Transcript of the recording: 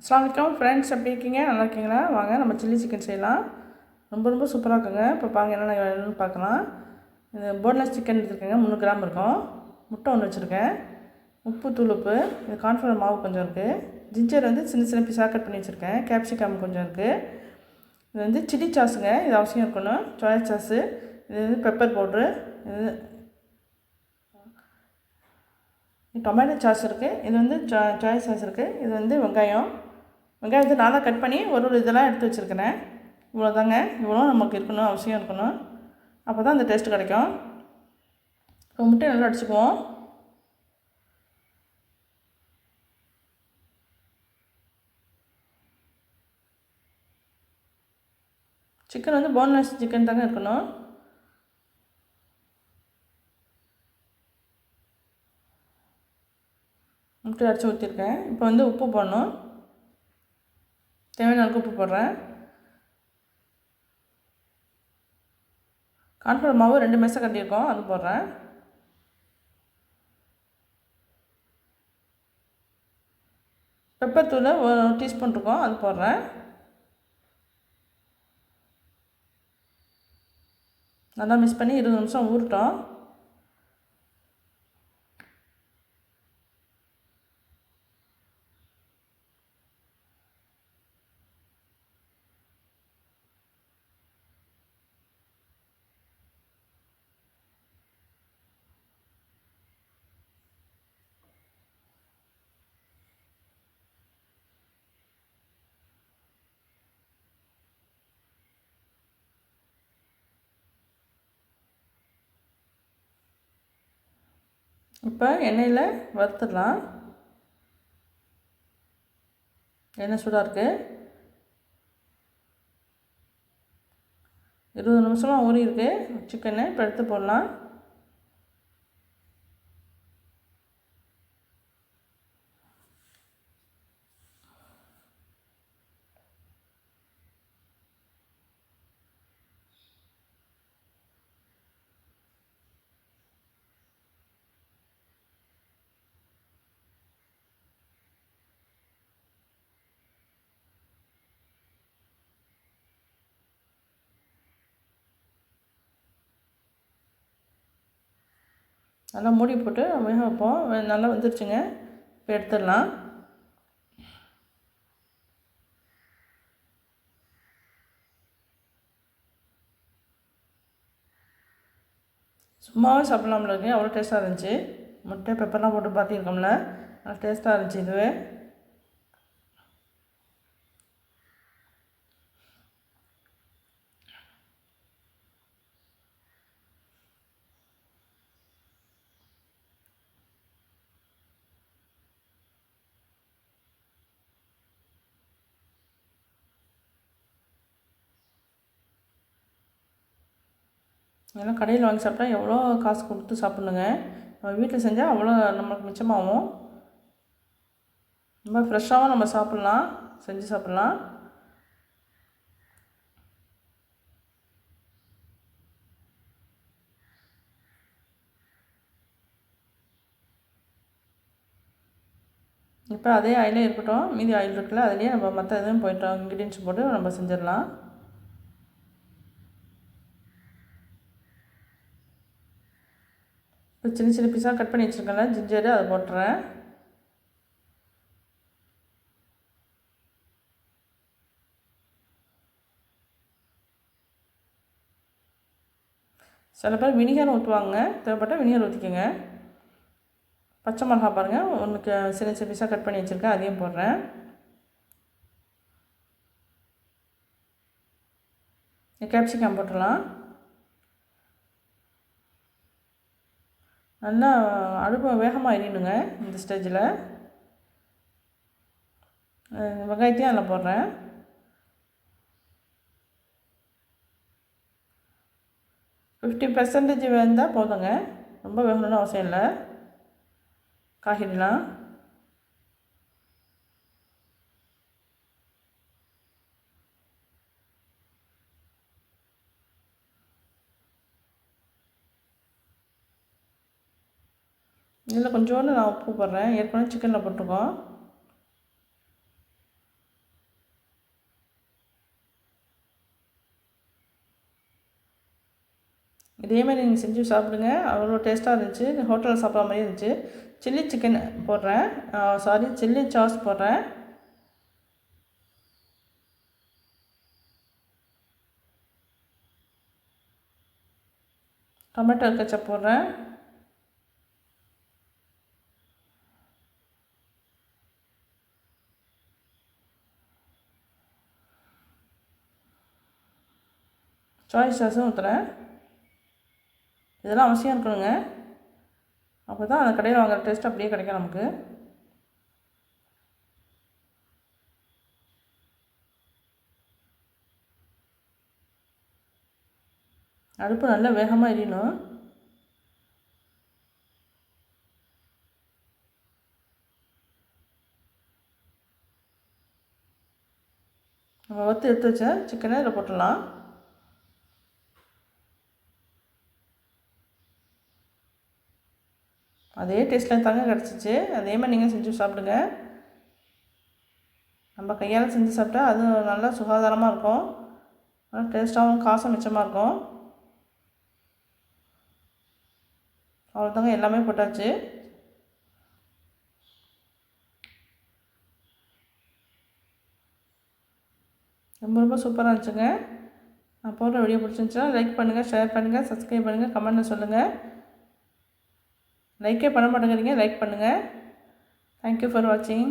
அஸ்லாம் வலைக்கம் ஃப்ரெண்ட்ஸ் எப்படி இருக்கீங்க? நல்லா இருக்கீங்களா? வாங்க நம்ம சில்லி சிக்கன் செய்யலாம். ரொம்ப ரொம்ப சூப்பராக இருக்குங்க. இப்போ பாருங்க என்னென்ன வேணும்னு பார்க்கலாம். இது போன்லெஸ் சிக்கன் எடுத்துருக்கேங்க. முந்நூறு கிராம் இருக்கும். முட்டை ஒன்று வச்சுருக்கேன். உப்பு துளுப்பு இது கான்ஃபிளவர் மாவு கொஞ்சம் இருக்குது ஜிஞ்சர் வந்து சின்ன சின்ன பீஸாக கட் பண்ணி வச்சுருக்கேன். கேப்சிகம் கொஞ்சம் இருக்குது இது வந்து சில்லி சாஸுங்க இது அவசியம் இருக்கணும். சோயா சாஸு இது வந்து பெப்பர் பவுட்ரு இது டொமேட்டோ சாஸ் இருக்குது இது வந்து சா சாய் சாஸ் இருக்குது இது வந்து வெங்காயம். வெங்காயத்தை நாளாக கட் பண்ணி ஒரு ஒரு இதெல்லாம் எடுத்து வச்சுருக்கிறேன். இவ்வளோ தாங்க இவ்வளோ நமக்கு இருக்கணும் அவசியம் இருக்கணும். அப்போ தான் அந்த டேஸ்ட் கிடைக்கும். இப்போ முட்டை நல்லா அடிச்சுக்குவோம். சிக்கன் வந்து போன்லெஸ் சிக்கன் தாங்க இருக்கணும். முட்டை அடித்து ஊற்றிருக்கேன் இப்போ வந்து உப்பு போடணும். தேவையான அளவுக்கு உப்பு போடுறேன். கான்ஃப்ளவர் மாவு ரெண்டு மெசை கட்டியிருக்கோம் அது போடுறேன். பெப்பர் தூள் ஒரு டீஸ்பூன் இருக்கும் அது போடுறேன். நல்லா மிக்ஸ் பண்ணி இருபது நிமிஷம் ஊறட்டும். இப்போ எண்ணெயில் வறுத்துடலாம். எண்ணெய் சூடாக இருக்குது இருபது நிமிஷமாக ஊறி இருக்கு சிக்கனை இப்போ எடுத்து போடலாம். நல்லா மூடி போட்டு வேக வைப்போம். நல்லா வந்துருச்சுங்க. இப்போ எடுத்துடலாம். சும்மாவே சாப்பிட்லாம்ல இருக்கு. அவ்வளோ டேஸ்ட்டாக இருந்துச்சு. முட்டை பெப்பர்லாம் போட்டு பார்த்துருக்கோம்ல. நல்லா டேஸ்ட்டாக இருந்துச்சு இதுவே. ஏன்னா கடையில் வாங்கி சாப்பிட்டா எவ்வளோ காசு கொடுத்து சாப்பிட்ணுங்க? நம்ம வீட்டில் செஞ்சால் அவ்வளோ நம்மளுக்கு மிச்சமாகும். ரொம்ப ஃப்ரெஷ்ஷாகவும் நம்ம சாப்பிட்லாம் செஞ்சு சாப்பிட்லாம். இப்போ அதே ஆயிலே இருக்கட்டும் மீதி ஆயில் இருக்குல்ல அதுலேயே நம்ம மற்ற எதுவும் போயிட்டோம் இன்க்ரீடியன்ஸ் போட்டு நம்ம செஞ்சிடலாம். இப்போ சின்ன சின்ன பீஸாக கட் பண்ணி வச்சுருக்கேன் ஜிஞ்சரு அதை போட்டுறேன். சில பேர் வினிகர் ஊற்றுவாங்க தேவைப்பட்டால் வினிகர் ஊற்றிக்கோங்க பச்சை மிளகா பாருங்கள் ஒன்றுக்கு சின்ன சின்ன பீஸாக கட் பண்ணி வச்சுருக்கேன் அதையும் போடுறேன். கேப்சிகம் போட்டுடலாம். நல்லா அடுப்பு வேகமாக எரியணுங்க இந்த ஸ்டேஜில் வெங்காயத்தையும் அதில் போடுறேன். ஃபிஃப்டி பர்சன்டேஜ் வேந்தால் போதுங்க. ரொம்ப வேகணும்னு அவசியம் இல்லை. காய்கறிலாம். இதில் கொஞ்சோண்டு நான் உப்பு போடுறேன். ஏற்கனவே சிக்கனில் போட்டுக்கோ இதே மாதிரி நீங்கள் செஞ்சு சாப்பிடுங்க. அவ்வளோ டேஸ்ட்டாக இருந்துச்சு. ஹோட்டலில் சாப்பிட்ற மாதிரி இருந்துச்சு. சில்லி சிக்கன் போடுறேன். சாரி சில்லி சாஸ் போடுறேன். டொமேட்டோ கச்சப் போடுறேன். சாய் சாஸும் ஊற்றுறேன் இதெல்லாம் அவசியம் இருக்கணுங்க. அப்போ தான் அந்த கடையில் வாங்குற டேஸ்ட் அப்படியே கிடைக்கும் நமக்கு. அடுப்பு நல்லா வேகமாக எரியணும். நம்ம வறுத்து எடுத்து வச்ச சிக்கனை இதில் போட்டுடலாம். அதே டேஸ்ட்டில் தாங்க கிடச்சிச்சு. அதே மாதிரி நீங்கள் செஞ்சு சாப்பிடுங்க. நம்ம கையால் செஞ்சு சாப்பிட்டா அது நல்லா சுகாதாரமாக இருக்கும். நல்லா டேஸ்ட்டாகவும் காசும் மிச்சமாக இருக்கும். அவ்வளோதாங்க எல்லாமே போட்டாச்சு. ரொம்ப ரொம்ப சூப்பராக இருந்துச்சுங்க. நான் போடுற வீடியோ பிடிச்சிருந்துச்சுன்னா லைக் பண்ணுங்கள் ஷேர் பண்ணுங்கள் சப்ஸ்கிரைப் பண்ணுங்கள் கமெண்ட்டில் சொல்லுங்கள் லைக்கே பண்ண மாட்டேங்கிறீங்க லைக் பண்ணுங்கள் தேங்க்யூ ஃபார் வாட்சிங்